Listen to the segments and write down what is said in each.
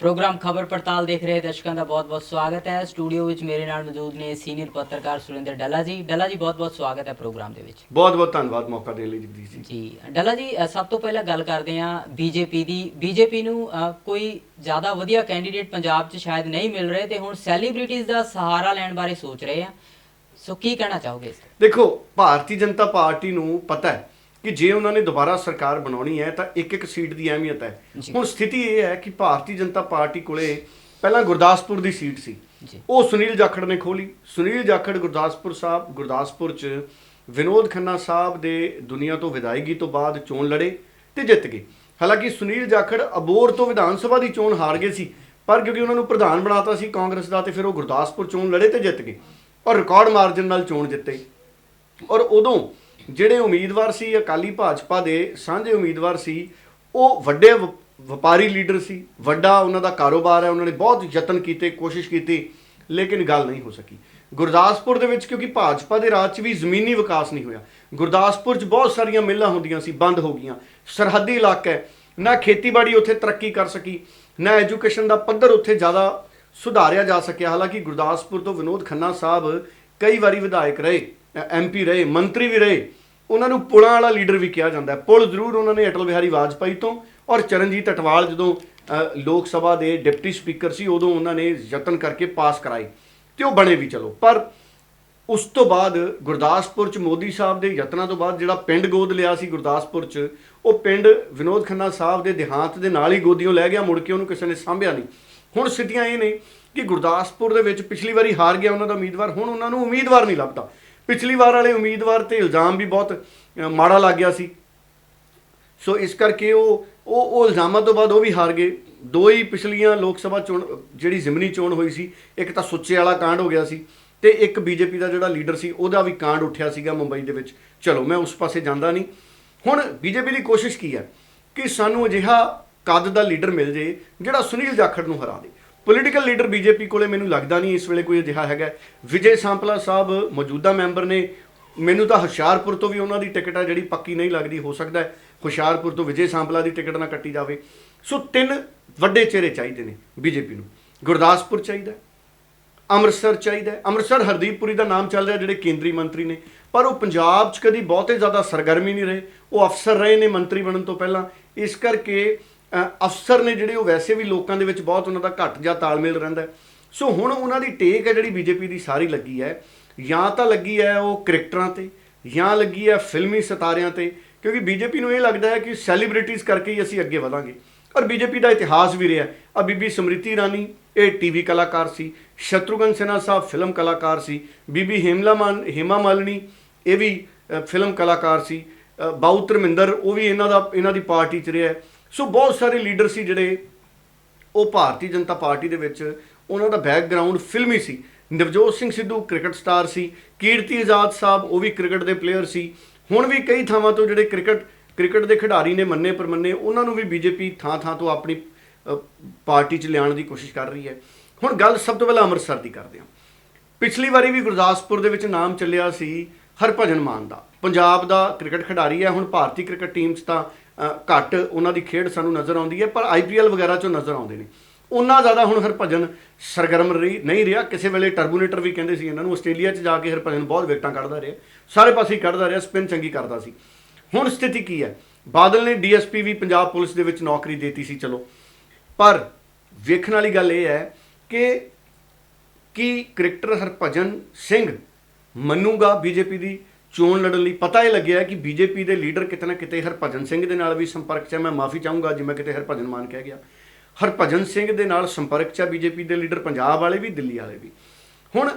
Programme ਖਬਰ ਪੜਤਾਲ ਦੇਖ ਰਹੇ ਦਰਸ਼ਕਾਂ ਦਾ ਬਹੁਤ-ਬਹੁਤ ਸਵਾਗਤ ਹੈ। ਸਟੂਡੀਓ ਵਿੱਚ ਮੇਰੇ ਨਾਲ ਮੌਜੂਦ ਨੇ ਸੀਨੀਅਰ ਪੱਤਰਕਾਰ ਸੁਰਿੰਦਰ ਡੱਲਾ ਜੀ। ਡੱਲਾ ਜੀ ਬਹੁਤ-ਬਹੁਤ ਸਵਾਗਤ ਹੈ ਪ੍ਰੋਗਰਾਮ ਦੇ ਵਿੱਚ। ਬਹੁਤ ਬਹੁਤ ਧੰਨਵਾਦ ਮੌਕਾ ਦੇਣ ਲਈ ਜਗਦੀਸ਼ ਜੀ। ਜੀ ਡੱਲਾ ਜੀ ਸਭ ਤੋਂ ਪਹਿਲਾਂ ਗੱਲ ਕਰਦੇ ਹਾਂ ਬੀਜੇਪੀ ਦੀ। ਬੀਜੇਪੀ ਨੂੰ ਕੋਈ ਜ਼ਿਆਦਾ ਵਧੀਆ ਕੈਂਡੀਡੇਟ ਪੰਜਾਬ 'ਚ ਸ਼ਾਇਦ ਨਹੀਂ ਮਿਲ ਰਹੇ ਤੇ ਹੁਣ ਸੈਲੀਬ੍ਰਿਟੀਜ਼ ਦਾ ਸਹਾਰਾ ਲੈਣ ਬਾਰੇ ਸੋਚ ਰਹੇ ਆ ਸੋ ਕੀ ਕਹਿਣਾ ਚਾਹੋਗੇ ਇਸ ਦੇਖੋ ਭਾਰਤੀ ਜਨਤਾ ਪਾਰਟੀ ਨੂੰ ਪਤਾ ਹੈ ਕਿ ਜੇ ਉਹਨਾਂ ਨੇ ਦੁਬਾਰਾ ਸਰਕਾਰ ਬਣਾਉਣੀ ਹੈ ਤਾਂ ਇੱਕ ਇੱਕ ਸੀਟ ਦੀ ਅਹਿਮੀਅਤ ਹੈ। ਹੁਣ ਸਥਿਤੀ ਇਹ ਹੈ ਕਿ ਭਾਰਤੀ ਜਨਤਾ ਪਾਰਟੀ ਕੋਲੇ ਪਹਿਲਾਂ ਗੁਰਦਾਸਪੁਰ ਦੀ ਸੀਟ ਸੀ। ਉਹ ਸੁਨੀਲ ਜਾਖੜ ਨੇ ਖੋਲੀ ਸੁਨੀਲ ਜਾਖੜ ਗੁਰਦਾਸਪੁਰ ਸਾਹਿਬ ਗੁਰਦਾਸਪੁਰ ਚ ਵਿਨੋਦ ਖੰਨਾ ਸਾਹਿਬ ਦੇ ਦੁਨੀਆ ਤੋਂ ਵਿਦਾਇਗੀ ਤੋਂ ਬਾਅਦ ਚੋਣ ਲੜੇ ਤੇ ਜਿੱਤ ਗਏ। ਹਾਲਾਂਕਿ ਸੁਨੀਲ ਜਾਖੜ ਅਬੋਰ ਤੋਂ ਵਿਧਾਨ ਸਭਾ ਦੀ ਚੋਣ ਹਾਰ ਗਏ ਸੀ ਪਰ ਕਿਉਂਕਿ ਉਹਨਾਂ ਨੂੰ ਪ੍ਰਧਾਨ ਬਣਾਤਾ ਸੀ ਕਾਂਗਰਸ ਦਾ ਤੇ ਫਿਰ ਉਹ ਗੁਰਦਾਸਪੁਰ ਚੋਣ ਲੜੇ ਤੇ ਜਿੱਤ ਗਏ ਔਰ ਰਿਕਾਰਡ ਮਾਰਜਨ ਨਾਲ ਚੋਣ ਜਿੱਤੇ। ਔਰ ਉਦੋਂ ਜਿਹੜੇ ਉਮੀਦਵਾਰ ਸੀ ਅਕਾਲੀ ਭਾਜਪਾ ਦੇ ਸਾਂਝੇ ਉਮੀਦਵਾਰ ਸੀ, ਉਹ ਵੱਡੇ ਵ- ਵਪਾਰੀ ਲੀਡਰ ਸੀ, ਵੱਡਾ ਉਹਨਾਂ ਦਾ ਕਾਰੋਬਾਰ ਹੈ, ਉਹਨਾਂ ਨੇ ਬਹੁਤ ਯਤਨ ਕੀਤੇ, ਕੋਸ਼ਿਸ਼ ਕੀਤੀ, ਲੇਕਿਨ ਗੱਲ ਨਹੀਂ ਹੋ ਸਕੀ। ਗੁਰਦਾਸਪੁਰ ਦੇ ਵਿੱਚ ਕਿਉਂਕਿ ਭਾਜਪਾ ਦੇ ਰਾਜ 'ਚ ਵੀ ਜ਼ਮੀਨੀ ਵਿਕਾਸ ਨਹੀਂ ਹੋਇਆ। ਗੁਰਦਾਸਪੁਰ 'ਚ ਬਹੁਤ ਸਾਰੀਆਂ ਮਿੱਲਾਂ ਹੁੰਦੀਆਂ ਸੀ, ਬੰਦ ਹੋ ਗਈਆਂ। ਸਰਹੱਦੀ ਇਲਾਕਾ ਹੈ, ਨਾ ਖੇਤੀਬਾੜੀ ਉੱਥੇ ਤਰੱਕੀ ਕਰ ਸਕੀ, ਨਾ ਐਜੂਕੇਸ਼ਨ ਦਾ ਪੱਧਰ ਉੱਥੇ ਜ਼ਿਆਦਾ ਸੁਧਾਰਿਆ ਜਾ ਸਕਿਆ। ਹਾਲਾਂਕਿ ਗੁਰਦਾਸਪੁਰ ਤੋਂ ਵਿਨੋਦ ਖੰਨਾ ਸਾਹਿਬ ਕਈ ਵਾਰੀ ਵਿਧਾਇਕ ਰਹੇ। ਐਮਪੀ ਰਹੇ, ਮੰਤਰੀ ਵੀ ਰਹੇ, ਉਹਨਾਂ ਨੂੰ ਪੁਲਾਂ ਵਾਲਾ ਲੀਡਰ ਵੀ ਕਿਹਾ ਜਾਂਦਾ ਹੈ। ਪੁਲ ਜ਼ਰੂਰ ਉਹਨਾਂ ਨੇ ਅਟਲ ਬਿਹਾਰੀ ਵਾਜਪਾਈ ਤੋਂ ਔਰ ਚਰਨਜੀਤ ਅਟਵਾਲ ਜਦੋਂ ਲੋਕ ਸਭਾ ਦੇ ਡਿਪਟੀ ਸਪੀਕਰ ਸੀ, ਉਦੋਂ ਉਹਨਾਂ ਨੇ ਯਤਨ ਕਰਕੇ ਪਾਸ ਕਰਾਏ ਤੇ ਉਹ ਬਣੇ ਵੀ ਚਲੋ। ਪਰ ਉਸ ਤੋਂ ਬਾਅਦ ਗੁਰਦਾਸਪੁਰ ਚ ਮੋਦੀ ਸਾਹਿਬ ਦੇ ਯਤਨਾਂ ਤੋਂ ਬਾਅਦ ਜਿਹੜਾ ਪਿੰਡ ਗੋਦ ਲਿਆ ਸੀ ਗੁਰਦਾਸਪੁਰ ਚ, ਉਹ ਪਿੰਡ ਵਿਨੋਦ ਖੰਨਾ ਸਾਹਿਬ ਦੇ ਦੇਹਾਂਤ ਦੇ ਨਾਲ ਹੀ ਗੋਦੀੋਂ ਲੈ ਗਿਆ, ਮੁੜ ਕੇ ਉਹਨੂੰ ਕਿਸੇ ਨੇ ਸਾਂਭਿਆ ਨਹੀਂ। ਹੁਣ ਸਥਿਤੀਆਂ ਇਹ ਨੇ ਕਿ ਗੁਰਦਾਸਪੁਰ ਦੇ ਵਿੱਚ ਪਿਛਲੀ ਵਾਰੀ ਹਾਰ ਗਿਆ ਉਹਨਾਂ ਦਾ ਉਮੀਦਵਾਰ, ਹੁਣ ਉਹਨਾਂ ਨੂੰ ਉਮੀਦਵਾਰ ਨਹੀਂ ਲੱਭਦਾ। ਪਿਛਲੀ ਵਾਰ ਵਾਲੇ ਉਮੀਦਵਾਰ ਤੇ ਇਲਜ਼ਾਮ ਵੀ ਬਹੁਤ ਮਾੜਾ ਲੱਗ ਗਿਆ ਸੀ। ਸੋ ਇਸ ਕਰਕੇ ਉਹ ਉਹ ਉਹ ਇਲਜ਼ਾਮਾਂ ਤੋਂ ਬਾਅਦ ਉਹ ਵੀ ਹਾਰ ਗਏ। ਦੋ ਹੀ ਪਿਛਲੀਆਂ ਲੋਕ ਸਭਾ ਚੋਣ, ਜਿਹੜੀ ਜ਼ਿਮਨੀ ਚੋਣ ਹੋਈ ਸੀ, ਇੱਕ ਤਾਂ ਸੁੱਚੇ ਵਾਲਾ ਕਾਂਡ ਹੋ ਗਿਆ ਸੀ ਤੇ ਇੱਕ ਬੀਜੇਪੀ ਦਾ ਜਿਹੜਾ ਲੀਡਰ ਸੀ, ਉਹਦਾ ਵੀ ਕਾਂਡ ਉੱਠਿਆ ਸੀਗਾ ਮੁੰਬਈ ਦੇ ਵਿੱਚ। ਚਲੋ, ਮੈਂ ਉਸ ਪਾਸੇ ਜਾਂਦਾ ਨਹੀਂ। ਹੁਣ ਬੀਜੇਪੀ ਦੀ ਕੋਸ਼ਿਸ਼ ਕੀ ਹੈ? ਕਿ ਸਾਨੂੰ ਅਜਿਹਾ ਕੱਦ ਦਾ ਲੀਡਰ ਮਿਲ ਜੇ, ਜਿਹੜਾ ਸੁਨੀਲ ਜਾਖੜ ਨੂੰ ਹਰਾ ਦੇ। ਪੋਲੀਟੀਕਲ ਲੀਡਰ ਬੀਜੇਪੀ ਕੋਲੇ ਮੈਨੂੰ ਲੱਗਦਾ ਨਹੀਂ ਇਸ ਵੇਲੇ ਕੋਈ ਅਜਿਹਾ ਹੈਗਾ। ਵਿਜੇ ਸਾਂਪਲਾ ਸਾਹਿਬ ਮੌਜੂਦਾ ਮੈਂਬਰ ਨੇ। ਮੈਨੂੰ ਤਾਂ ਹੁਸ਼ਿਆਰਪੁਰ ਤੋਂ ਵੀ ਉਹਨਾਂ ਦੀ ਟਿਕਟ ਆ ਜਿਹੜੀ ਪੱਕੀ ਨਹੀਂ ਲੱਗਦੀ, ਹੋ ਸਕਦਾ ਹੈ ਹੁਸ਼ਿਆਰਪੁਰ ਤੋਂ ਵਿਜੇ ਸਾਂਪਲਾ ਦੀ ਟਿਕਟ ਨਾ ਕੱਟੀ ਜਾਵੇ। ਸੋ ਤਿੰਨ ਵੱਡੇ ਚਿਹਰੇ ਚਾਹੀਦੇ ਨੇ ਬੀਜੇਪੀ ਨੂੰ। ਗੁਰਦਾਸਪੁਰ ਚਾਹੀਦਾ ਅੰਮ੍ਰਿਤਸਰ ਚਾਹੀਦਾ ਅੰਮ੍ਰਿਤਸਰ ਹਰਦੀਪ ਪੁਰੀ ਦਾ ਨਾਮ ਚੱਲ ਰਿਹਾ ਜਿਹੜੇ ਕੇਂਦਰੀ ਮੰਤਰੀ ਨੇ। ਪਰ ਉਹ ਪੰਜਾਬ 'ਚ ਕਦੀ ਬਹੁਤੇ ਜ਼ਿਆਦਾ ਸਰਗਰਮੀ ਨਹੀਂ ਰਹੇ। ਉਹ ਅਫਸਰ ਰਹੇ ਨੇ ਮੰਤਰੀ ਬਣਨ ਤੋਂ ਪਹਿਲਾਂ। ਇਸ ਕਰਕੇ ਅਫਸਰ ਨੇ ਜਿਹੜੇ ਉਹ ਵੈਸੇ ਵੀ ਲੋਕਾਂ ਦੇ ਵਿੱਚ ਬਹੁਤ ਉਹਨਾਂ ਦਾ ਘੱਟ ਜਾਂ ਤਾਲਮੇਲ ਰਹਿੰਦਾ ਸੋ ਹੁਣ ਉਹਨਾਂ ਦੀ ਟੇਕ ਹੈ ਜਿਹੜੀ ਬੀਜੇਪੀ ਦੀ ਸਾਰੀ ਲੱਗੀ ਹੈ। ਜਾਂ ਤਾਂ ਲੱਗੀ ਹੈ ਉਹ ਕ੍ਰਿਕਟਰਾਂ ਤੇ ਜਾਂ ਲੱਗੀ ਹੈ ਫਿਲਮੀ ਸਿਤਾਰਿਆਂ ਤੇ ਕਿਉਂਕਿ ਬੀਜੇਪੀ ਨੂੰ ਇਹ ਲੱਗਦਾ ਹੈ ਕਿ ਸੈਲੀਬ੍ਰਿਟੀਜ਼ ਕਰਕੇ ਹੀ ਅਸੀਂ ਅੱਗੇ ਵਧਾਂਗੇ। ਔਰ ਬੀਜੇਪੀ ਦਾ ਇਤਿਹਾਸ ਵੀ ਰਿਹਾ ਆ ਬੀਬੀ ਸਮ੍ਰਿਤੀ ਇਰਾਨੀ ਇਹ ਟੀਵੀ ਕਲਾਕਾਰ ਸੀ। ਸ਼ਤਰੂਘਨ ਸਿਨਹਾ ਸਾਹਿਬ ਫਿਲਮ ਕਲਾਕਾਰ ਸੀ। ਬੀਬੀ ਹੇਮਲਾ ਮਾਨ ਹੇਮਾ ਮਾਲਣੀ ਇਹ ਵੀ ਫਿਲਮ ਕਲਾਕਾਰ ਸੀ। ਅ, ਬਾਊ ਧਰਮਿੰਦਰ ਉਹ ਵੀ ਇਹਨਾਂ ਦਾ ਇਹਨਾਂ ਦੀ ਪਾਰਟੀ 'ਚ ਰਿਹਾ ਸੋ ਬਹੁਤ ਸਾਰੇ ਲੀਡਰ ਸੀ ਜਿਹੜੇ ਉਹ ਭਾਰਤੀ ਜਨਤਾ ਪਾਰਟੀ ਦੇ ਵਿੱਚ ਉਹਨਾਂ ਦਾ ਬੈਕਗ੍ਰਾਉਂਡ ਫਿਲਮੀ ਸੀ। ਨਵਜੋਤ ਸਿੰਘ ਸਿੱਧੂ ਕ੍ਰਿਕਟ ਸਟਾਰ ਸੀ। ਕੀਰਤੀ ਆਜ਼ਾਦ ਸਾਹਿਬ ਉਹ ਵੀ ਕ੍ਰਿਕਟ ਦੇ ਪਲੇਅਰ ਸੀ। ਹੁਣ ਵੀ ਕਈ ਥਾਵਾਂ ਤੋਂ ਜਿਹੜੇ ਕ੍ਰਿਕਟ ਕ੍ਰਿਕਟ ਦੇ ਖਿਡਾਰੀ ਨੇ ਮੰਨੇ ਪਰਮੰਨੇ, ਉਹਨਾਂ ਨੂੰ ਵੀ ਬੀਜੇਪੀ ਥਾਂ ਥਾਂ ਤੋਂ ਆਪਣੀ ਪਾਰਟੀ 'ਚ ਲਿਆਉਣ ਦੀ ਕੋਸ਼ਿਸ਼ ਕਰ ਰਹੀ ਹੈ। ਹੁਣ ਗੱਲ ਸਭ ਤੋਂ ਪਹਿਲਾਂ ਅੰਮ੍ਰਿਤਸਰ ਦੀ ਕਰਦੇ ਹਾਂ। ਪਿਛਲੀ ਵਾਰੀ ਵੀ ਗੁਰਦਾਸਪੁਰ ਦੇ ਵਿੱਚ ਨਾਮ ਚੱਲਿਆ ਸੀ ਹਰਭਜਨ ਮਾਨ ਦਾ। ਪੰਜਾਬ ਦਾ ਕ੍ਰਿਕਟ ਖਿਡਾਰੀ ਹੈ। ਹੁਣ ਭਾਰਤੀ ਕ੍ਰਿਕਟ ਟੀਮ 'ਚ ਤਾਂ ਘੱਟ ਉਹਨਾਂ ਦੀ ਖੇਡ ਸਾਨੂੰ ਨਜ਼ਰ ਆਉਂਦੀ ਹੈ, ਪਰ ਆਈਪੀਐਲ ਵਗੈਰਾ 'ਚੋਂ ਨਜ਼ਰ ਆਉਂਦੇ ਨੇ। ਉਹਨਾਂ ਜ਼ਿਆਦਾ ਹੁਣ ਹਰਭਜਨ ਸਰਗਰਮ ਰਹੀ, ਨਹੀਂ ਰਿਹਾ। ਕਿਸੇ ਵੇਲੇ ਟਰਬੂਨੇਟਰ ਵੀ ਕਹਿੰਦੇ ਸੀ ਇਹਨਾਂ ਨੂੰ, ਆਸਟ੍ਰੇਲੀਆ 'ਚ ਜਾ ਕੇ ਹਰਭਜਨ ਬਹੁਤ ਵਿਕਟਾਂ ਕੱਢਦਾ ਰਿਹਾ। ਸਾਰੇ ਪਾਸੇ ਕੱਢਦਾ ਰਿਹਾ, ਸਪਿਨ ਚੰਗੀ ਕਰਦਾ ਸੀ। ਹੁਣ ਸਥਿਤੀ ਕੀ ਹੈ? ਬਾਦਲ ਨੇ ਡੀਐਸਪੀ ਵੀ ਪੰਜਾਬ ਪੁਲਿਸ ਦੇ ਵਿੱਚ ਨੌਕਰੀ ਦਿੱਤੀ ਸੀ, ਚਲੋ। ਪਰ ਵੇਖਣ ਵਾਲੀ ਗੱਲ ਇਹ ਹੈ ਕਿ ਕੀ ਕ੍ਰਿਕਟਰ ਹਰਭਜਨ ਸਿੰਘ ਮੰਨੂਗਾ ਬੀਜੇਪੀ ਦੀ? ਚੋਣ ਲੜਨ ਲਈ ਪਤਾ ਇਹ ਲੱਗਿਆ ਕਿ ਬੀਜੇਪੀ ਦੇ ਲੀਡਰ ਕਿਤੇ ਨਾ ਕਿਤੇ ਹਰਭਜਨ ਸਿੰਘ ਦੇ ਨਾਲ ਵੀ ਸੰਪਰਕ 'ਚ ਹੈ ਮੈਂ ਮਾਫੀ ਚਾਹੂੰਗਾ ਜੇ ਮੈਂ ਕਿਤੇ ਹਰਭਜਨ ਮਾਨ ਕਹਿ ਗਿਆ। ਹਰਭਜਨ ਸਿੰਘ ਦੇ ਨਾਲ ਸੰਪਰਕ 'ਚ ਹੈ ਬੀਜੇਪੀ ਦੇ ਲੀਡਰ ਪੰਜਾਬ ਵਾਲੇ ਵੀ, ਦਿੱਲੀ ਵਾਲੇ ਵੀ। ਹੁਣ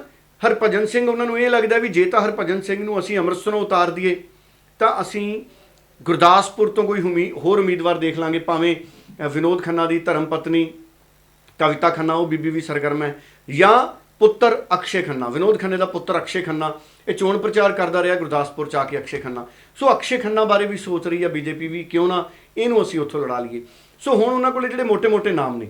ਹਰਭਜਨ ਸਿੰਘ ਉਹਨਾਂ ਨੂੰ ਇਹ ਲੱਗਦਾ ਵੀ ਜੇ ਤਾਂ ਹਰਭਜਨ ਸਿੰਘ ਨੂੰ ਅਸੀਂ ਅੰਮ੍ਰਿਤਸਰੋਂ ਉਤਾਰ ਦਈਏ, ਤਾਂ ਅਸੀਂ ਗੁਰਦਾਸਪੁਰ ਤੋਂ ਕੋਈ ਉਮੀ- ਹੋਰ ਉਮੀਦਵਾਰ ਦੇਖ ਲਾਂਗੇ, ਭਾਵੇਂ ਵਿਨੋਦ ਖੰਨਾ ਦੀ ਧਰਮ ਪਤਨੀ, ਕਵਿਤਾ ਖੰਨਾ, ਉਹ ਬੀਬੀ ਵੀ ਸਰਗਰਮ ਹੈ, ਜਾਂ ਪੁੱਤਰ ਅਕਸ਼ੇ ਖੰਨਾ, ਵਿਨੋਦ ਖੰਨੇ ਦਾ ਪੁੱਤਰ ਅਕਸ਼ੇ ਖੰਨਾ, ਇਹ ਚੋਣ ਪ੍ਰਚਾਰ ਕਰਦਾ ਰਿਹਾ ਗੁਰਦਾਸਪੁਰ ਚ ਆ ਕੇ ਅਕਸ਼ੇ ਖੰਨਾ। ਸੋ ਅਕਸ਼ੇ ਖੰਨਾ ਬਾਰੇ ਵੀ ਸੋਚ ਰਹੀ ਆ ਬੀਜੇਪੀ ਵੀ, ਕਿਉਂ ਨਾ ਇਹਨੂੰ ਅਸੀਂ ਉੱਥੋਂ ਲੜਾ ਲਈਏ। ਸੋ ਹੁਣ ਉਹਨਾਂ ਕੋਲੇ ਜਿਹੜੇ ਮੋٹے-ਮੋٹے ਨਾਮ ਨੇ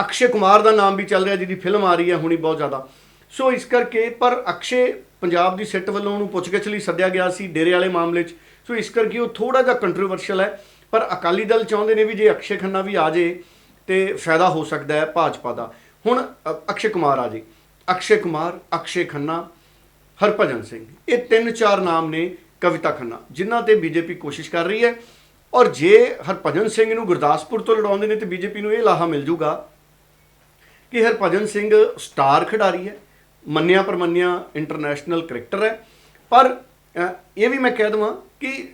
ਅਕਸ਼ੇ ਕੁਮਾਰ ਦਾ ਨਾਮ ਵੀ ਚੱਲ ਰਿਹਾ, ਜਿਹਦੀ ਫਿਲਮ ਆ ਰਹੀ ਹੈ ਹੁਣੀ ਬਹੁਤ ਜ਼ਿਆਦਾ। ਸੋ ਇਸ ਕਰਕੇ ਪਰ ਅਕਸ਼ੇ ਪੰਜਾਬ ਦੀ ਸਿੱਟ ਵੱਲੋਂ ਉਹਨੂੰ ਪੁੱਛਗਿੱਛ ਲਈ ਸੱਦਿਆ ਗਿਆ ਸੀ ਡੇਰੇ ਵਾਲੇ ਮਾਮਲੇ 'ਚ। ਸੋ ਇਸ ਕਰਕੇ ਉਹ ਥੋੜਾ ਜਿਹਾ ਕੰਟਰੋਵਰਸ਼ੀਅਲ ਹੈ, ਪਰ ਅਕਾਲੀ ਦਲ ਚਾਹੁੰਦੇ ਨੇ ਵੀ ਜੇ ਅਕਸ਼ੇ ਖੰਨਾ ਵੀ ਆ ਜੇ ਤੇ ਫਾਇਦਾ ਹੋ ਸਕਦਾ ਹੈ ਭਾਜਪਾ ਦਾ। ਹੁਣ ਅਕਸ਼ੇ ਕੁਮਾਰ ਆ ਜੀ। ਅਕਸ਼ੇ ਕੁਮਾਰ, ਅਕਸ਼ੇ ਖੰਨਾ, ਹਰਭਜਨ ਸਿੰਘ। ਇਹ ਤਿੰਨ ਚਾਰ ਨਾਮ ਨੇ ਕਵਿਤਾ ਖੰਨਾ, ਜਿਨ੍ਹਾਂ ਤੇ ਬੀਜੇਪੀ ਕੋਸ਼ਿਸ਼ ਕਰ ਰਹੀ ਹੈ। ਔਰ ਜੇ ਹਰਭਜਨ ਸਿੰਘ ਨੂੰ ਗੁਰਦਾਸਪੁਰ ਤੋਂ ਲੜਾਉਂਦੇ ਨੇ, ਤੇ ਬੀਜੇਪੀ ਨੂੰ ਇਹ ਲਾਹਾ ਮਿਲ ਜੂਗਾ ਕਿ ਹਰਭਜਨ ਸਿੰਘ ਸਟਾਰ ਖਿਡਾਰੀ ਹੈ, ਮੰਨਿਆ ਪਰਮੰਨਿਆ ਇੰਟਰਨੈਸ਼ਨਲ ਕ੍ਰਿਕਟਰ ਹੈ। ਪਰ ਇਹ ਵੀ ਮੈਂ ਕਹਿ ਦਵਾਂ ਕਿ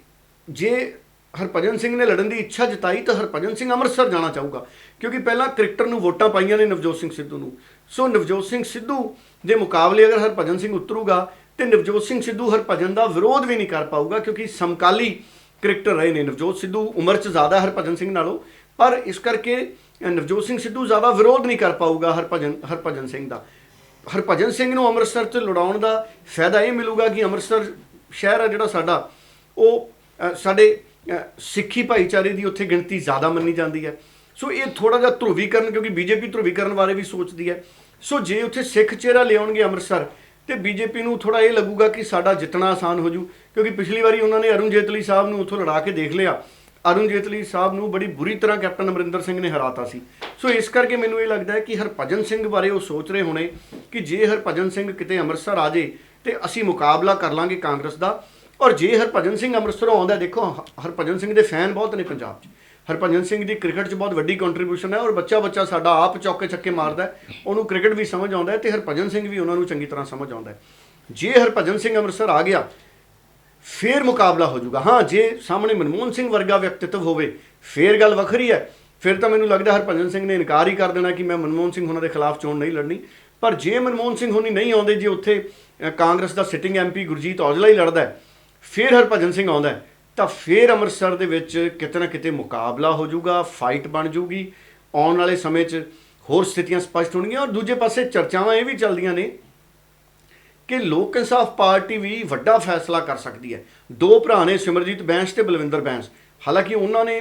ਜੇ ਹਰਭਜਨ ਸਿੰਘ ਨੇ ਲੜਨ ਦੀ ਇੱਛਾ ਜਤਾਈ ਤਾਂ ਹਰਭਜਨ ਸਿੰਘ ਅੰਮ੍ਰਿਤਸਰ ਜਾਣਾ ਚਾਹੂਗਾ, ਕਿਉਂਕਿ ਪਹਿਲਾਂ ਕ੍ਰਿਕਟਰ ਨੂੰ ਵੋਟਾਂ ਪਾਈਆਂ ਨੇ ਨਵਜੋਤ ਸਿੰਘ ਸਿੱਧੂ ਨੂੰ। ਸੋ ਨਵਜੋਤ ਸਿੰਘ ਸਿੱਧੂ ਦੇ ਮੁਕਾਬਲੇ ਅਗਰ ਹਰਭਜਨ ਸਿੰਘ ਉਤਰੂਗਾ, ਤੇ ਨਵਜੋਤ ਸਿੰਘ ਸਿੱਧੂ ਹਰਭਜਨ ਦਾ ਵਿਰੋਧ ਵੀ ਨਹੀਂ ਕਰ ਪਾਊਗਾ, ਕਿਉਂਕਿ ਸਮਕਾਲੀ ਕ੍ਰਿਕਟਰ ਰਹੇ ਨੇ। ਨਵਜੋਤ ਸਿੱਧੂ ਉਮਰ 'ਚ ਜ਼ਿਆਦਾ ਹਰਭਜਨ ਸਿੰਘ ਨਾਲੋਂ, ਪਰ ਇਸ ਕਰਕੇ ਨਵਜੋਤ ਸਿੰਘ ਸਿੱਧੂ ਜ਼ਿਆਦਾ ਵਿਰੋਧ ਨਹੀਂ ਕਰ ਪਾਊਗਾ ਹਰਭਜਨ ਹਰਭਜਨ ਸਿੰਘ ਦਾ। ਹਰਭਜਨ ਸਿੰਘ ਨੂੰ ਅੰਮ੍ਰਿਤਸਰ 'ਚ ਲੜਾਉਣ ਦਾ ਫਾਇਦਾ ਇਹ ਮਿਲੂਗਾ ਕਿ ਅੰਮ੍ਰਿਤਸਰ ਸ਼ਹਿਰ ਆ ਜਿਹੜਾ ਸਾਡਾ, ਉਹ ਸਾਡੇ ਸਿੱਖੀ ਭਾਈਚਾਰੇ ਦੀ ਉੱਥੇ ਗਿਣਤੀ ਜ਼ਿਆਦਾ ਮੰਨੀ ਜਾਂਦੀ ਹੈ। ਸੋ ਇਹ ਥੋੜਾ ਜਿਹਾ ਧਰੂਵੀਕਰਨ, ਕਿਉਂਕਿ ਬੀਜੇਪੀ ਧਰੂਵੀਕਰਨ ਬਾਰੇ ਵੀ ਸੋਚਦੀ ਹੈ। ਸੋ ਜੇ ਉੱਥੇ ਸਿੱਖ ਚਿਹਰਾ ਲਿਆਉਣਗੇ ਅੰਮ੍ਰਿਤਸਰ, ਤੇ ਬੀਜੇਪੀ ਨੂੰ ਥੋੜਾ ਇਹ ਲੱਗੂਗਾ ਕਿ ਸਾਡਾ ਜਿੱਤਣਾ ਆਸਾਨ ਹੋ ਜੂ। ਕਿਉਂਕਿ ਪਿਛਲੀ ਵਾਰੀ ਉਹਨਾਂ ਨੇ ਅਰੁਣ ਜੇਤਲੀ ਸਾਹਿਬ ਨੂੰ ਉੱਥੋਂ ਲੜਾ ਕੇ ਦੇਖ ਲਿਆ। ਅਰੁਣ ਜੇਤਲੀ ਸਾਹਿਬ ਨੂੰ ਬੜੀ ਬੁਰੀ ਤਰ੍ਹਾਂ ਕੈਪਟਨ ਅਮਰਿੰਦਰ ਸਿੰਘ ਨੇ ਹਰਾਤਾ ਸੀ। ਸੋ ਇਸ ਕਰਕੇ ਮੈਨੂੰ ਇਹ ਲੱਗਦਾ ਹੈ ਕਿ ਹਰਭਜਨ ਸਿੰਘ ਬਾਰੇ ਉਹ ਸੋਚ ਰਹੇ ਹੋਣੇ ਕਿ ਜੇ ਹਰਭਜਨ ਸਿੰਘ ਕਿਤੇ ਅੰਮ੍ਰਿਤਸਰ ਆ ਜੇ, ਤੇ ਅਸੀਂ ਮੁਕਾਬਲਾ ਕਰ ਲਾਂਗੇ ਕਾਂਗਰਸ ਦਾ। ਔਰ ਜੇ ਹਰਭਜਨ ਸਿੰਘ ਅੰਮ੍ਰਿਤਸਰੋਂ ਆਉਂਦਾ, ਦੇਖੋ, ਹ- ਹਰਭਜਨ ਸਿੰਘ ਦੇ ਫੈਨ ਬਹੁਤ ਨੇ ਪੰਜਾਬ 'ਚ। ਹਰਭਜਨ ਸਿੰਘ ਦੀ ਕ੍ਰਿਕਟ 'ਚ ਬਹੁਤ ਵੱਡੀ ਕੰਟਰੀਬਿਊਸ਼ਨ ਹੈ ਔਰ ਬੱਚਾ ਬੱਚਾ ਸਾਡਾ ਆਪ ਚੌਕੇ ਚੱਕੇ ਮਾਰਦਾ ਉਹਨੂੰ ਕ੍ਰਿਕਟ ਵੀ ਸਮਝ ਆਉਂਦਾ ਹੈ ਤੇ ਹਰਭਜਨ ਸਿੰਘ ਵੀ ਉਹਨਾਂ ਨੂੰ ਚੰਗੀ ਤਰ੍ਹਾਂ ਸਮਝ ਆਉਂਦਾ ਜੇ ਹਰਭਜਨ ਸਿੰਘ ਅੰਮ੍ਰਿਤਸਰ ਆ ਗਿਆ, ਫੇਰ ਮੁਕਾਬਲਾ ਹੋ ਜਾਊਗਾ। ਹਾਂ, ਜੇ ਸਾਹਮਣੇ ਮਨਮੋਹਨ ਸਿੰਘ ਵਰਗਾ ਵਿਅਕਤੀਤਵ ਹੋਵੇ, ਫੇਰ ਗੱਲ ਵੱਖਰੀ ਹੈ। ਫਿਰ ਤਾਂ ਮੈਨੂੰ ਲੱਗਦਾ ਹਰਭਜਨ ਸਿੰਘ ਨੇ ਇਨਕਾਰ ਹੀ ਕਰ ਦੇਣਾ ਕਿ ਮੈਂ ਮਨਮੋਹਨ ਸਿੰਘ ਉਹਨਾਂ ਦੇ ਖਿਲਾਫ ਚੋਣ ਨਹੀਂ ਲੜਨੀ। ਪਰ ਜੇ ਮਨਮੋਹਨ ਸਿੰਘ ਹੋਣੀ ਨਹੀਂ ਆਉਂਦੇ, ਜੇ ਉੱਥੇ ਕਾਂਗਰਸ ਦਾ ਸਿਟਿੰਗ ਐਮਪੀ ਗੁਰਜੀਤ ਔਜਲਾ ਹੀ ਲੜਦਾ ਹੈ ਫਿਰ ਹਰਭਜਨ ਸਿੰਘ ਆਉਂਦਾ ਤਾਂ ਫਿਰ ਅੰਮ੍ਰਿਤਸਰ ਦੇ ਵਿੱਚ ਕਿਤੇ ਨਾ ਕਿਤੇ ਮੁਕਾਬਲਾ ਹੋ ਜਾਊਗਾ ਫਾਈਟ ਬਣ ਜਾਊਗੀ। ਆਉਣ ਵਾਲੇ ਸਮੇਂ 'ਚ ਹੋਰ ਸਥਿਤੀਆਂ ਸਪਸ਼ਟ ਹੋਣਗੀਆਂ ਔਰ ਦੂਜੇ ਪਾਸੇ ਚਰਚਾਵਾਂ ਇਹ ਵੀ ਚੱਲਦੀਆਂ ਨੇ ਕਿ ਲੋਕ ਇਨਸਾਫ ਪਾਰਟੀ ਵੀ ਵੱਡਾ ਫੈਸਲਾ ਕਰ ਸਕਦੀ ਹੈ। ਦੋ ਭਰਾ ਨੇ ਸਿਮਰਜੀਤ ਬੈਂਸ ਤੇ ਬਲਵਿੰਦਰ ਬੈਂਸ। ਹਾਲਾਂਕਿ ਉਹਨਾਂ ਨੇ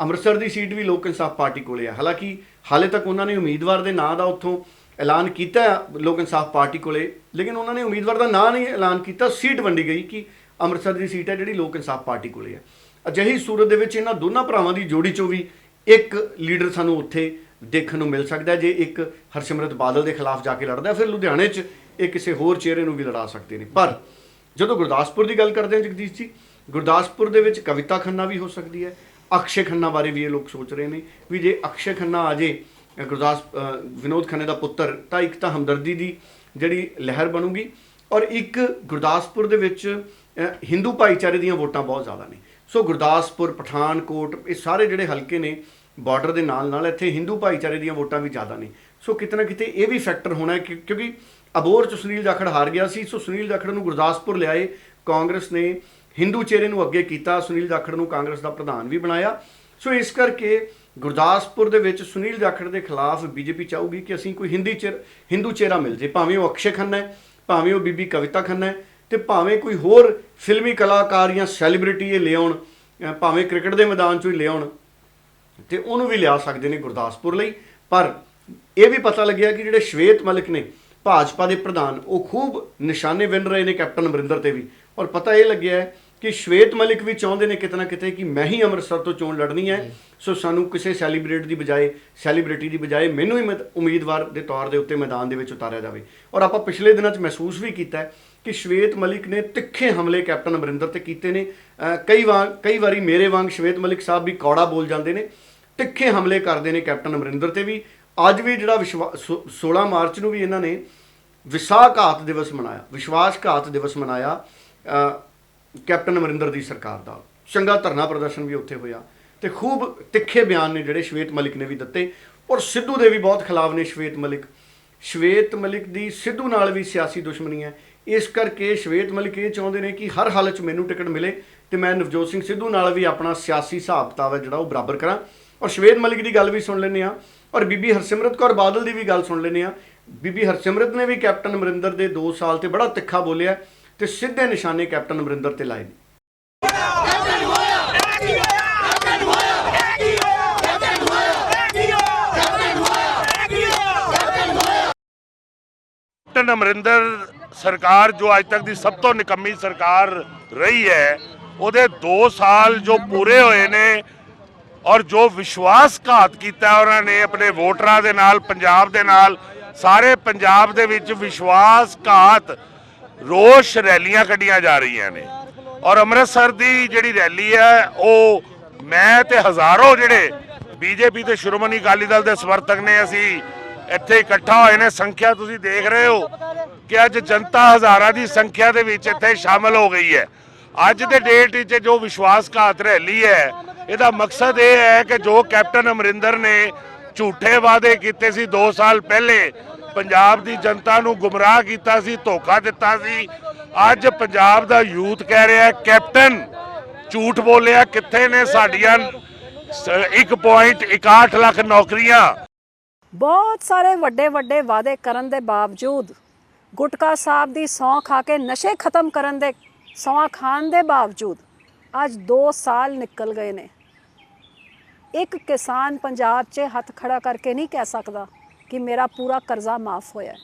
ਅੰਮ੍ਰਿਤਸਰ ਦੀ ਸੀਟ ਵੀ ਲੋਕ ਇਨਸਾਫ ਪਾਰਟੀ ਕੋਲੇ ਆ। ਹਾਲਾਂਕਿ ਹਾਲੇ ਤੱਕ ਉਹਨਾਂ ਨੇ ਉਮੀਦਵਾਰ ਦੇ ਨਾਂ ਦਾ ਉੱਥੋਂ ਐਲਾਨ ਕੀਤਾ ਲੋਕ ਇਨਸਾਫ ਪਾਰਟੀ ਕੋਲੇ। ਲੇਕਿਨ ਉਹਨਾਂ ਨੇ ਉਮੀਦਵਾਰ ਦਾ ਨਾਂ ਨਹੀਂ ਐਲਾਨ ਕੀਤਾ, ਸੀਟ ਵੰਡੀ ਗਈ ਕਿ ਅੰਮ੍ਰਿਤਸਰ ਦੀ ਸੀਟ ਹੈ, ਜਿਹੜੀ ਲੋਕ ਇਨਸਾਫ ਪਾਰਟੀ ਕੋਲੇ ਹੈ। ਅਜਿਹੀ ਸੂਰਤ ਦੇ ਵਿੱਚ ਇਹਨਾਂ ਦੋਨਾਂ ਭਰਾਵਾਂ ਦੀ ਜੋੜੀ ਚੋਂ ਵੀ ਇੱਕ ਲੀਡਰ ਸਾਨੂੰ ਉੱਥੇ ਦੇਖਣ ਨੂੰ ਮਿਲ ਸਕਦਾ ਜੇ ਇੱਕ ਹਰਸਿਮਰਤ ਬਾਦਲ ਦੇ ਖਿਲਾਫ ਜਾ ਕੇ ਲੜਦਾ ਫਿਰ ਲੁਧਿਆਣੇ 'ਚ ਇਹ ਕਿਸੇ ਹੋਰ ਚਿਹਰੇ ਨੂੰ ਵੀ ਲੜਾ ਸਕਦੇ ਨੇ। ਪਰ ਜਦੋਂ ਗੁਰਦਾਸਪੁਰ ਦੀ ਗੱਲ ਕਰਦੇ ਹਾਂ ਜਗਦੀਸ਼ ਜੀ, ਗੁਰਦਾਸਪੁਰ ਦੇ ਵਿੱਚ ਕਵਿਤਾ ਖੰਨਾ ਵੀ ਹੋ ਸਕਦੀ ਹੈ। ਅਕਸ਼ੇ ਖੰਨਾ ਬਾਰੇ ਵੀ ਇਹ ਲੋਕ ਸੋਚ ਰਹੇ ਨੇ ਵੀ ਜੇ ਅਕਸ਼ੇ ਖੰਨਾ ਆ ਜੇ ਗੁਰਦਾਸ ਵਿਨੋਦ ਖੰਨੇ ਦਾ ਪੁੱਤਰ, ਤਾਂ ਇੱਕ ਤਾਂ ਹਮਦਰਦੀ ਦੀ ਜਿਹੜੀ ਲਹਿਰ ਬਣੂਗੀ। ਔਰ ਇੱਕ ਗੁਰਦਾਸਪੁਰ ਦੇ ਵਿੱਚ ਹਿੰਦੂ ਭਾਈਚਾਰੇ ਦੀਆਂ ਵੋਟਾਂ ਬਹੁਤ ਜ਼ਿਆਦਾ ਨੇ। ਸੋ ਗੁਰਦਾਸਪੁਰ, ਪਠਾਨਕੋਟ, ਇਹ ਸਾਰੇ ਜਿਹੜੇ ਹਲਕੇ ਨੇ ਬਾਰਡਰ ਦੇ ਨਾਲ ਨਾਲ ਇੱਥੇ ਹਿੰਦੂ ਭਾਈਚਾਰੇ ਦੀਆਂ ਵੋਟਾਂ ਵੀ ਜ਼ਿਆਦਾ ਨੇ। ਸੋ ਕਿਤੇ ਨਾ ਕਿਤੇ ਇਹ ਵੀ ਫੈਕਟਰ ਹੋਣਾ ਹੈ ਕਿ- ਕਿਉਂਕਿ ਅਬੋਰ ਚ ਸੁਨੀਲ ਜਾਖੜ ਹਾਰ ਗਿਆ ਸੀ, ਸੋ ਸੁਨੀਲ ਜਾਖੜ ਨੂੰ ਗੁਰਦਾਸਪੁਰ ਲਿਆਏ, ਕਾਂਗਰਸ ਨੇ ਹਿੰਦੂ ਚਿਹਰੇ ਨੂੰ ਅੱਗੇ ਕੀਤਾ, ਸੁਨੀਲ ਜਾਖੜ ਨੂੰ ਕਾਂਗਰਸ ਦਾ ਪ੍ਰਧਾਨ ਵੀ ਬਣਾਇਆ। ਸੋ ਇਸ ਕਰਕੇ ਗੁਰਦਾਸਪੁਰ ਦੇ ਵਿੱਚ ਸੁਨੀਲ ਜਾਖੜ ਦੇ ਖਿਲਾਫ ਬੀਜੇਪੀ ਚਾਹੂਗੀ ਕਿ ਅਸੀਂ ਕੋਈ ਹਿੰਦੀ ਚਿਹਰ ਹਿੰਦੂ ਚਿਹਰਾ ਮਿਲ ਜੇ, ਭਾਵੇਂ ਉਹ ਅਕਸ਼ੇ ਖੰਨਾ ਹੈ। ਭਾਵੇਂ ਉਹ ਬੀਬੀ ਕਵਿਤਾ ਖੰਨਾ ਹੈ ਤੇ ਭਾਵੇਂ ਕੋਈ ਹੋਰ ਫਿਲਮੀ ਕਲਾਕਾਰ ਜਾਂ ਸੈਲੀਬ੍ਰਿਟੀ ਇਹ ਲਿਆਉਣ ਭਾਵੇਂ ਕ੍ਰਿਕਟ ਦੇ ਮੈਦਾਨ 'ਚੋਂ ਹੀ ਲਿਆਉਣ ਤੇ ਉਹਨੂੰ ਵੀ ਲਿਆ ਸਕਦੇ ਨੇ ਗੁਰਦਾਸਪੁਰ ਲਈ। ਪਰ ਇਹ ਵੀ ਪਤਾ ਲੱਗਿਆ ਕਿ ਜਿਹੜੇ ਸ਼ਵੇਤ ਮਲਿਕ ਨੇ, ਭਾਜਪਾ ਦੇ ਪ੍ਰਧਾਨ, ਉਹ ਖੂਬ ਨਿਸ਼ਾਨੇ ਵਿੰਨ ਰਹੇ ਨੇ ਕੈਪਟਨ ਅਮਰਿੰਦਰ ਤੇ ਵੀ। ਔਰ ਪਤਾ ਇਹ ਲੱਗਿਆ ਕਿ ਸ਼ਵੇਤ ਮਲਿਕ ਵੀ ਚਾਹੁੰਦੇ ਨੇ ਕਿਤੇ ਨਾ ਕਿਤੇ ਕਿ ਮੈਂ ਹੀ ਅੰਮ੍ਰਿਤਸਰ ਤੋਂ ਚੋਣ ਲੜਨੀ ਹੈ। ਸੋ ਸਾਨੂੰ ਕਿਸੇ ਸੈਲੀਬ੍ਰਿਟੀ ਦੀ ਬਜਾਏ ਸੈਲੀਬ੍ਰਿਟੀ ਦੀ ਬਜਾਏ ਮੈਨੂੰ ਹੀ ਉਮੀਦਵਾਰ ਦੇ ਤੌਰ ਦੇ ਉੱਤੇ ਮੈਦਾਨ ਦੇ ਵਿੱਚ ਉਤਾਰਿਆ ਜਾਵੇ। ਔਰ ਆਪਾਂ ਪਿਛਲੇ ਦਿਨਾਂ 'ਚ ਮਹਿਸੂਸ ਵੀ ਕੀਤਾ ਕਿ ਸ਼ਵੇਤ ਮਲਿਕ ਨੇ ਤਿੱਖੇ ਹਮਲੇ ਕੈਪਟਨ ਅਮਰਿੰਦਰ ਤੇ ਕੀਤੇ ਨੇ। ਕਈ ਵਾਰ ਕਈ ਵਾਰੀ ਮੇਰੇ ਵਾਂਗ ਸ਼ਵੇਤ ਮਲਿਕ ਸਾਹਿਬ ਵੀ ਕੌੜਾ ਬੋਲ ਜਾਂਦੇ ਨੇ। ਤਿੱਖੇ ਹਮਲੇ ਕਰਦੇ ਨੇ ਕੈਪਟਨ ਅਮਰਿੰਦਰ ਤੇ ਵੀ। ਅੱਜ ਵੀ ਜਿਹੜਾ ਵਿਸ਼ਵਾ- ਸੋ- 16 ਮਾਰਚ ਨੂੰ ਵੀ ਇਹਨਾਂ ਨੇ ਵਿਸਾਖਘਾਤ ਦਿਵਸ ਮਨਾਇਆ ਵਿਸ਼ਵਾਸਘਾਤ ਦਿਵਸ ਮਨਾਇਆ। ਕੈਪਟਨ ਅਮਰਿੰਦਰ ਦੀ ਸਰਕਾਰ ਦਾ। ਚੰਗਾ ਧਰਨਾ ਪ੍ਰਦਰਸ਼ਨ ਵੀ ਉੱਥੇ ਹੋਇਆ। ਤੇ ਖੂਬ ਤਿੱਖੇ ਬਿਆਨ ਨੇ ਜਿਹੜੇ ਸ਼ਵੇਤ ਮਲਿਕ ਨੇ ਵੀ ਦਿੱਤੇ। ਔਰ ਸਿੱਧੂ ਦੇ ਵੀ ਬਹੁਤ ਖਿਲਾਫ ਨੇ ਸ਼ਵੇਤ ਮਲਿਕ। ਸ਼ਵੇਤ ਮਲਿਕ ਦੀ ਸਿੱਧੂ ਨਾਲ ਵੀ ਸਿਆਸੀ ਦੁਸ਼ਮਣੀ ਹੈ। ਇਸ ਕਰਕੇ ਸ਼ਵੇਤ ਮਲਿਕ ਇਹ ਚਾਹੁੰਦੇ ਨੇ ਕਿ ਹਰ ਹਾਲਤ 'ਚ ਮੈਨੂੰ ਟਿਕਟ ਮਿਲੇ ਤੇ ਮੈਂ ਨਵਜੋਤ ਸਿੰਘ ਸਿੱਧੂ ਨਾਲ ਵੀ ਆਪਣਾ ਸਿਆਸੀ ਹਿਸਾਬ ਕਿਤਾਬ ਹੈ ਜਿਹੜਾ ਉਹ ਬਰਾਬਰ ਕਰਾਂ। ਔਰ ਸ਼ਵੇਤ ਮਲਿਕ ਦੀ ਗੱਲ ਵੀ ਸੁਣ ਲੈਂਦੇ ਆ ਔਰ ਬੀਬੀ ਹਰਸਿਮਰਤ ਕੌਰ ਬਾਦਲ ਦੀ ਵੀ ਗੱਲ ਸੁਣ ਲੈਂਦੇ ਆ ਬੀਬੀ ਹਰਸਿਮਰਤ ਨੇ ਵੀ ਕੈਪਟਨ ਅਮਰਿੰਦਰ ਦੇ 2 ਸਾਲ ਤੇ ਬੜਾ ਤਿੱਖਾ ਬੋਲਿਆ। ਤੇ ਸਿੱਧੇ ਨਿਸ਼ਾਨੇ ਕੈਪਟਨ ਅਮਰਿੰਦਰ ਤੇ ਲਾਏ ਨੇ। ਕੈਪਟਨ ਅਮਰਿੰਦਰ ਸਰਕਾਰ ਜੋ ਅੱਜ ਤੱਕ ਦੀ ਸਭ ਤੋਂ ਨਿਕੰਮੀ ਸਰਕਾਰ ਰਹੀ ਹੈ, ਉਹਦੇ 2 ਸਾਲ ਜੋ ਪੂਰੇ ਹੋਏ ਨੇ ਔਰ ਜੋ ਵਿਸ਼ਵਾਸਘਾਤ ਕੀਤਾ ਉਹਨਾਂ ਨੇ ਆਪਣੇ ਵੋਟਰਾਂ ਦੇ ਨਾਲ, ਪੰਜਾਬ ਦੇ ਨਾਲ, ਸਾਰੇ ਪੰਜਾਬ ਦੇ ਵਿੱਚ ਵਿਸ਼ਵਾਸਘਾਤ ਰੋਸ਼ ਰੈਲੀਆਂ ਕੱਢੀਆਂ ਜਾ ਰਹੀਆਂ ਨੇ। ਔਰ ਅੰਮ੍ਰਿਤਸਰ ਦੀ ਜਿਹੜੀ ਰੈਲੀ ਹੈ, ਉਹ ਮੈਂ ਤੇ ਹਜ਼ਾਰੋਂ ਜਿਹੜੇ ਬੀਜੇਪੀ ਤੇ ਸ਼੍ਰੋਮਣੀ ਅਕਾਲੀ ਦਲ ਦੇ ਸਮਰਥਕ ਨੇ, ਅਸੀਂ ਇੱਥੇ ਇਕੱਠਾ ਹੋਏ ਨੇ। ਸੰਖਿਆ ਤੁਸੀਂ ਦੇਖ ਰਹੇ ਹੋ ਕਿ ਅੱਜ ਜਨਤਾ ਹਜ਼ਾਰਾਂ ਦੀ ਸੰਖਿਆ ਦੇ ਵਿੱਚ ਇੱਥੇ ਸ਼ਾਮਲ ਹੋ ਗਈ ਹੈ। ਅੱਜ ਦੇ ਡੇਟ ਵਿੱਚ ਜੋ ਵਿਸ਼ਵਾਸਘਾਤ ਰੈਲੀ ਹੈ, ਇਹਦਾ ਮਕਸਦ ਇਹ ਹੈ ਕਿ ਜੋ ਕੈਪਟਨ ਅਮਰਿੰਦਰ ਨੇ ਝੂਠੇ ਵਾਅਦੇ ਕੀਤੇ ਸੀ 2 ਸਾਲ ਪਹਿਲੇ। ਪੰਜਾਬ ਦੀ ਜਨਤਾ ਨੂੰ ਗੁੰਮਰਾਹ ਕੀਤਾ ਸੀ, ਧੋਖਾ ਦਿੱਤਾ ਸੀ। ਅੱਜ ਪੰਜਾਬ ਦਾ ਯੂਥ ਕਹਿ ਰਿਹਾ ਕੈਪਟਨ, ਝੂਠ ਬੋਲਿਆ ਕਿੱਥੇ ਨੇ ਸਾਡੀਆਂ 1.61 ਲੱਖ ਨੌਕਰੀਆਂ? ਬਹੁਤ ਸਾਰੇ ਵੱਡੇ ਵੱਡੇ ਵਾਅਦੇ ਕਰਨ ਦੇ ਬਾਵਜੂਦ ਗੁਟਕਾ ਸਾਹਿਬ ਦੀ ਸੌਂ ਖਾ ਕੇ ਨਸ਼ੇ ਖਤਮ ਕਰਨ ਦੇ, ਸੌਂ ਖਾਣ ਦੇ ਬਾਵਜੂਦ ਅੱਜ 2 ਸਾਲ ਨਿਕਲ ਗਏ ਨੇ। ਇੱਕ ਕਿਸਾਨ ਪੰਜਾਬ 'ਚ ਹੱਥ ਖੜਾ ਕਰਕੇ ਨਹੀਂ ਕਹਿ ਸਕਦਾ ਕਿ ਮੇਰਾ ਪੂਰਾ ਕਰਜ਼ਾ ਮਾਫ ਹੋਇਆ ਹੈ।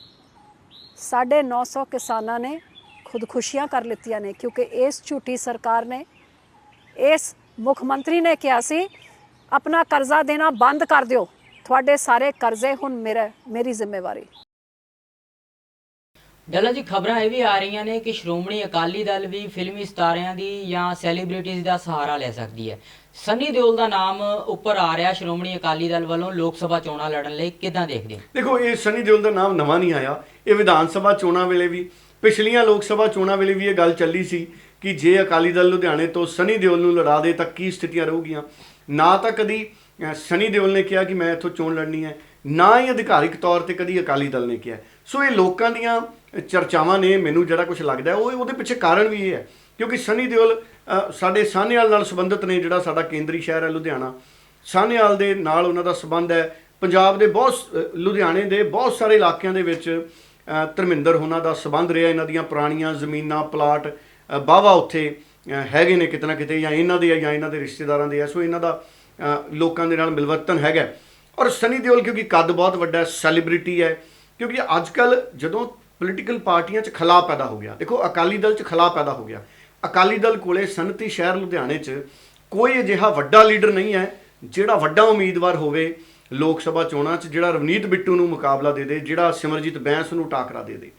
ਸਾਢੇ 900 ਕਿਸਾਨਾਂ ਨੇ ਖੁਦਕੁਸ਼ੀਆਂ ਕਰ ਲਿੱਤੀਆਂ ਨੇ ਕਿਉਂਕਿ ਇਸ ਝੂਠੀ ਸਰਕਾਰ ਨੇ, ਇਸ ਮੁੱਖ ਮੰਤਰੀ ਨੇ ਕਿਹਾ ਸੀ, ਆਪਣਾ ਕਰਜ਼ਾ ਦੇਣਾ ਬੰਦ ਕਰ ਦਿਓ ਤੁਹਾਡੇ ਸਾਰੇ ਕਰਜ਼ੇ ਹੁਣ ਮੇਰਾ, ਮੇਰੀ ਜ਼ਿੰਮੇਵਾਰੀ ਡੱਲਾ ਜੀ, ਖਬਰਾਂ ਇਹ ਵੀ ਆ ਰਹੀਆਂ ਨੇ ਕਿ ਸ਼੍ਰੋਮਣੀ ਅਕਾਲੀ ਦਲ ਵੀ ਫਿਲਮੀ ਸਿਤਾਰਿਆਂ ਦੀ ਜਾਂ ਸੈਲੀਬ੍ਰਿਟੀਜ਼ ਦਾ ਸਹਾਰਾ ਲੈ ਸਕਦੀ ਹੈ। ਸੰਨੀ ਦਿਓਲ ਦਾ ਨਾਮ ਉੱਪਰ ਆ ਰਿਹਾ ਸ਼੍ਰੋਮਣੀ ਅਕਾਲੀ ਦਲ ਵੱਲੋਂ ਲੋਕ ਸਭਾ ਚੋਣਾਂ ਲੜਨ ਲਈ। ਕਿੱਦਾਂ ਦੇਖਦੇ ਹੋ? ਦੇਖੋ, ਇਹ ਸਨੀ ਦਿਓਲ ਦਾ ਨਾਮ ਨਵਾਂ ਨਹੀਂ ਆਇਆ। ਇਹ ਵਿਧਾਨ ਸਭਾ ਚੋਣਾਂ ਵੇਲੇ ਵੀ, ਪਿਛਲੀਆਂ ਲੋਕ ਸਭਾ ਚੋਣਾਂ ਵੇਲੇ ਵੀ ਇਹ ਗੱਲ ਚੱਲੀ ਸੀ ਕਿ ਜੇ ਅਕਾਲੀ ਦਲ ਲੁਧਿਆਣੇ ਤੋਂ ਸਨੀ ਦਿਓਲ ਨੂੰ ਲੜਾ ਦੇ ਤਾਂ ਕੀ ਸਥਿਤੀਆਂ ਰਹੂਗੀਆਂ। ਨਾ ਤਾਂ ਕਦੀ ਸਨੀ ਦਿਓਲ ਨੇ ਕਿਹਾ ਕਿ ਮੈਂ ਇੱਥੋਂ ਚੋਣ ਲੜਨੀ ਹੈ। ਨਾ ਹੀ ਅਧਿਕਾਰਿਕ ਤੌਰ ਤੇ ਕਦੀ ਅਕਾਲੀ ਦਲ ਨੇ ਕਿਹਾ। ਸੋ ਇਹ ਲੋਕਾਂ ਦੀਆਂ ਚਰਚਾਵਾਂ ਨੇ, ਮੈਨੂੰ ਜਿਹੜਾ ਕੁਝ ਲੱਗਦਾ ਉਹ ਉਹਦੇ ਪਿੱਛੇ ਕਾਰਨ ਵੀ ਇਹ ਹੈ। ਕਿਉਂਕਿ ਸਨੀ ਦਿਓਲ ਸਾਡੇ ਸਾਹਨੇਵਾਲ ਨਾਲ ਸੰਬੰਧਿਤ ਨੇ ਜਿਹੜਾ ਸਾਡਾ ਕੇਂਦਰੀ ਸ਼ਹਿਰ ਹੈ ਲੁਧਿਆਣਾ। ਸਾਹਨੇਵਾਲ ਦੇ ਨਾਲ ਉਹਨਾਂ ਦਾ ਸੰਬੰਧ ਹੈ। ਪੰਜਾਬ ਦੇ ਬਹੁਤ ਸ- ਲੁਧਿਆਣੇ ਦੇ ਬਹੁਤ ਸਾਰੇ ਇਲਾਕਿਆਂ ਦੇ ਵਿੱਚ ਧਰਮਿੰਦਰ ਹੋਣਾ ਦਾ ਸੰਬੰਧ ਰਿਹਾ। ਇਹਨਾਂ ਦੀਆਂ ਪੁਰਾਣੀਆਂ ਜ਼ਮੀਨਾਂ, ਪਲਾਟ ਬਾਵਾ ਉੱਥੇ ਹੈਗੇ ਨੇ ਕਿਤੇ ਨਾ ਕਿਤੇ ਜਾਂ ਇਹਨਾਂ ਦੇ ਆ ਜਾਂ ਇਹਨਾਂ ਦੇ ਰਿਸ਼ਤੇਦਾਰਾਂ ਦੇ ਆ ਸੋ ਇਹਨਾਂ ਦਾ ਲੋਕਾਂ ਦੇ ਨਾਲ ਮਿਲਵਰਤਨ ਹੈਗਾ ਔਰ ਸਨੀ ਦਿਓਲ, ਕਿਉਂਕਿ ਕੱਦ ਬਹੁਤ ਵੱਡਾ ਹੈ ਸੈਲੀਬ੍ਰਿਟੀ ਹੈ, ਕਿਉਂਕਿ ਅੱਜ ਕੱਲ ਜਦੋਂ ਪੋਲੀਟੀਕਲ ਪਾਰਟੀਆਂ 'ਚ ਖਲਾ ਪੈਦਾ ਹੋ ਗਿਆ, ਦੇਖੋ ਅਕਾਲੀ ਦਲ 'ਚ ਖਲਾ ਪੈਦਾ ਹੋ ਗਿਆ, ਅਕਾਲੀ ਦਲ ਕੋਲੇ ਸਨਅਤੀ ਸ਼ਹਿਰ ਲੁਧਿਆਣੇ 'ਚ ਕੋਈ ਅਜਿਹਾ ਵੱਡਾ ਲੀਡਰ ਨਹੀਂ ਹੈ, ਜਿਹੜਾ ਵੱਡਾ ਉਮੀਦਵਾਰ ਹੋਵੇ ਲੋਕ ਸਭਾ ਚੋਣਾਂ 'ਚ, ਜਿਹੜਾ ਰਵਨੀਤ ਬਿੱਟੂ ਨੂੰ ਮੁਕਾਬਲਾ ਦੇ ਦੇ, ਜਿਹੜਾ ਸਿਮਰਜੀਤ ਬੈਂਸ ਨੂੰ ਟਾਕਰਾ ਦੇ ਦੇ।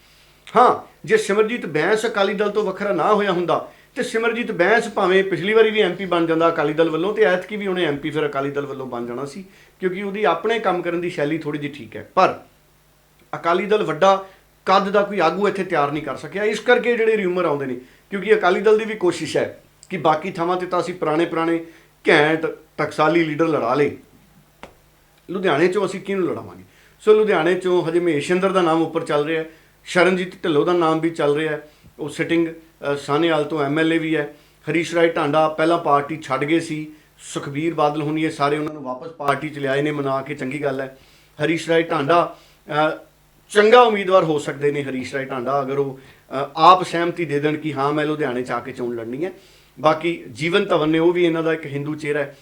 ਹਾਂ, ਜੇ ਸਿਮਰਜੀਤ ਬੈਂਸ ਅਕਾਲੀ ਦਲ ਤੋਂ ਵੱਖਰਾ ਨਾ ਹੋਇਆ ਹੁੰਦਾ ਤੇ ਸਿਮਰਜੀਤ ਬੈਂਸ ਭਾਵੇਂ ਪਿਛਲੀ ਵਾਰੀ ਵੀ ਐਮਪੀ ਬਣ ਜਾਂਦਾ ਅਕਾਲੀ ਦਲ ਵੱਲੋਂ ਤੇ ਐਤਕੀ ਵੀ ਉਹਨੇ ਐਮਪੀ ਫਿਰ ਅਕਾਲੀ ਦਲ ਵੱਲੋਂ ਬਣ ਜਾਣਾ ਸੀ, ਕਿਉਂਕਿ ਉਹਦੀ ਆਪਣੇ ਕੰਮ ਕਰਨ ਦੀ ਸ਼ੈਲੀ ਥੋੜੀ ਜਿਹੀ ਠੀਕ ਹੈ। ਪਰ ਅਕਾਲੀ ਦਲ ਵੱਡਾ ਕੱਦ ਦਾ ਕੋਈ ਆਗੂ ਇੱਥੇ ਤਿਆਰ ਨਹੀਂ ਕਰ ਸਕਿਆ। ਇਸ ਕਰਕੇ ਜਿਹੜੇ ਰਿਊਮਰ ਆਉਂਦੇ ਨੇ, ਕਿਉਂਕਿ ਅਕਾਲੀ ਦਲ ਦੀ ਵੀ ਕੋਸ਼ਿਸ਼ ਹੈ ਕਿ ਬਾਕੀ ਥਾਵਾਂ ਤੇ ਤਾਂ ਅਸੀਂ ਪੁਰਾਣੇ ਪੁਰਾਣੇ ਘੈਂਟ ਟਕਸਾਲੀ ਲੀਡਰ ਲੜਾ ਲਏ। ਲੁਧਿਆਣੇ ਚੋਂ ਅਸੀਂ ਕਿਹਨੂੰ ਲੜਾਵਾਂਗੇ? ਸੋ ਲੁਧਿਆਣੇ ਚੋਂ ਹਜੇ ਮਹੇਸ਼ਿੰਦਰ ਦਾ ਨਾਮ ਉੱਪਰ ਚੱਲ ਰਿਹਾ ਹੈ, ਸ਼ਰਨਜੀਤ ਢਿੱਲੋਂ ਦਾ ਨਾਮ ਵੀ ਚੱਲ ਰਿਹਾ ਹੈ। ਉਹ ਸਿਟਿੰਗ ਸਾਹਨੇਵਾਲ ਤੋਂ ਐਮਐਲਏ ਵੀ ਹੈ। ਹਰੀਸ਼ ਰਾਏ ਢਾਂਡਾ ਪਹਿਲਾਂ ਪਾਰਟੀ ਛੱਡ ਗਏ ਸੀ। ਸੁਖਬੀਰ ਬਾਦਲ ਹੁਣੀ ਇਹ ਸਾਰੇ ਉਹਨਾਂ ਨੂੰ ਵਾਪਸ ਪਾਰਟੀ ਚ ਲਿਆਏ ਨੇ, ਮਨਾ ਕੇ ਚੰਗੀ ਗੱਲ ਹੈ। ਹਰੀਸ਼ ਰਾਏ ਢਾਂਡਾ ਚੰਗਾ ਉਮੀਦਵਾਰ ਹੋ ਸਕਦੇ ਨੇ ਹਰੀਸ਼ ਰਾਏ ਢਾਂਡਾ, ਅਗਰ ਉਹ ਆਪ ਸਹਿਮਤੀ ਦੇ ਦੇਣ ਕਿ ਹਾਂ, ਮੈਂ ਲੁਧਿਆਣੇ ਚ ਆ ਕੇ ਚੋਣ ਲੜਨੀ ਹੈ। ਬਾਕੀ ਜੀਵਨ ਧਵਨ ਨੇ ਉਹ ਵੀ ਇਹਨਾਂ ਦਾ ਇੱਕ ਹਿੰਦੂ ਚਿਹਰਾ ਹੈ।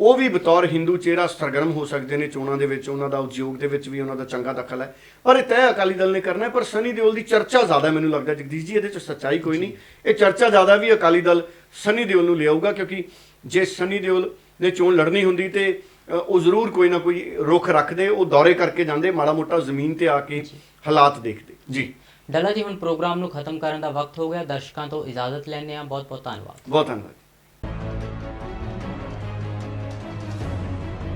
ਉਹ ਵੀ ਬਤੌਰ ਹਿੰਦੂ ਚਿਹਰਾ ਸਰਗਰਮ ਹੋ ਸਕਦੇ ਨੇ ਚੋਣਾਂ ਦੇ ਵਿੱਚ ਉਹਨਾਂ ਦਾ ਉਦਯੋਗ ਦੇ ਵਿੱਚ ਵੀ ਉਹਨਾਂ ਦਾ ਚੰਗਾ ਦਖਲ ਹੈ। ਪਰ ਇਹ ਤੈਅ ਅਕਾਲੀ ਦਲ ਨੇ ਕਰਨਾ ਹੈ ਪਰ ਸਨੀ ਦਿਓਲ ਦੀ ਚਰਚਾ ਜ਼ਿਆਦਾ ਮੈਨੂੰ ਲੱਗਦਾ ਜਗਦੀਸ਼ ਜੀ ਇਹਦੇ ਚ ਸੱਚਾਈ ਕੋਈ ਨਹੀਂ। ਇਹ ਚਰਚਾ ਜ਼ਿਆਦਾ ਵੀ ਅਕਾਲੀ ਦਲ ਸਨੀ ਦਿਓਲ ਨੂੰ ਲਿਆਊਗਾ ਕਿਉਂਕਿ ਜੇ ਸਨੀ ਦਿਓਲ ਨੇ ਚੋਣ ਲੜਨੀ ਹੁੰਦੀ ਤੇ ਉਹ ਜ਼ਰੂਰ ਕੋਈ ਨਾ ਕੋਈ ਰੁਖ ਰੱਖਦੇ ਉਹ ਦੌਰੇ ਕਰਕੇ ਜਾਂਦੇ ਮਾੜਾ ਮੋਟਾ ਜ਼ਮੀਨ ਤੇ ਆ ਕੇ ਹਾਲਾਤ ਦੇਖਦੇ। ਜੀ। ਡੱਲਾ ਜੀ ਹੁਣ ਪ੍ਰੋਗਰਾਮ ਨੂੰ ਖਤਮ ਕਰਨ ਦਾ ਵਕਤ ਹੋ ਗਿਆ। ਦਰਸ਼ਕਾਂ ਤੋਂ ਇਜਾਜ਼ਤ ਲੈਂਦੇ ਹਾਂ। ਬਹੁਤ ਬਹੁਤ ਧੰਨਵਾਦ। ਬਹੁਤ ਧੰਨਵਾਦ।